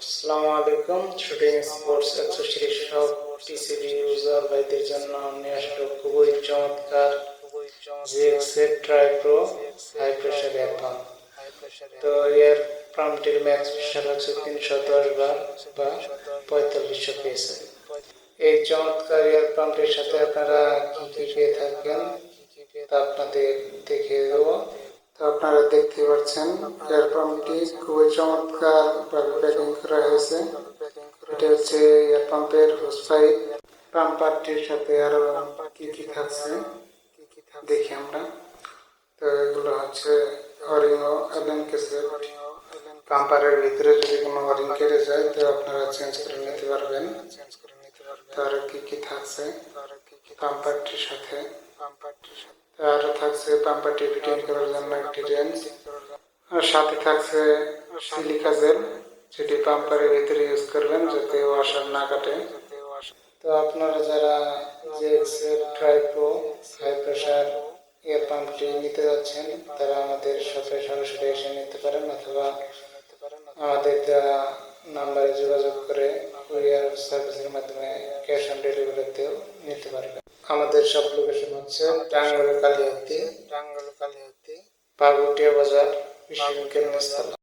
আসসালামু shooting sports accessories সব টিসিডি user ভাইদের জন্য নিয়ে আসলো খুবই চমৎকার জিএক্সের tri pro high pressure air তো এর পাম্পটির ম্যাক্স প্রেশার হচ্ছে তিনশো দশ বার বা পঁয়তাল্লিশশো পিএসএ এই চমৎকার এয়ার পাম্পটির সাথে আপনারা কি কি পেয়ে থাকেন তা আপনাদের দেখিয়ে দেবো। তো আপনারা দেখতে পাচ্ছেন এয়ারপাম্পটি খুবই চমৎকার ভাবে প্যাকিং করা হয়েছে। এটা হচ্ছে এয়ার পাম্পের হোস পাইপ পাম্পারটির সাথে আরও কি কি থাকছে, দেখি আমরা। তো এগুলো হচ্ছে অরিও এলেন কেসেট পাম্পারের ভিতরে যদি কোনো ওয়ারিং কেটে যায়, তো আপনারা চেঞ্জ করে নিতে পারবেন। চেঞ্জ করে নিতে পারবেন তার কি কি থাকছে পাম্পারটির সাথে। আর থাকছে পাম্পারটি ফিটিং করার জন্য একটি রেঞ্জ। আর সাথে থাকছে সিলিকা জেল, যেটি পাম্পারের ভিতরে ইউজ করবেন যাতে ওয়াশার না কাটে। তো আপনারা যারা যে ট্রাইপ্রো হাই প্রেশার এয়ার পাম্পটি নিতে যাচ্ছেন, তারা আমাদের সাথে সরাসরি এসে নিতে পারেন অথবা আমাদের দেওয়া নাম্বারে যোগাযোগ করে কুরিয়ার সার্ভিসের মাধ্যমে ক্যাশ অন ডেলিভারিতেও নিতে পারবেন। আমাদের সব লোকেশন टांगल काले होते टांगल काले होते पागुटे बाजार विश्वकेंद्र स्थळ.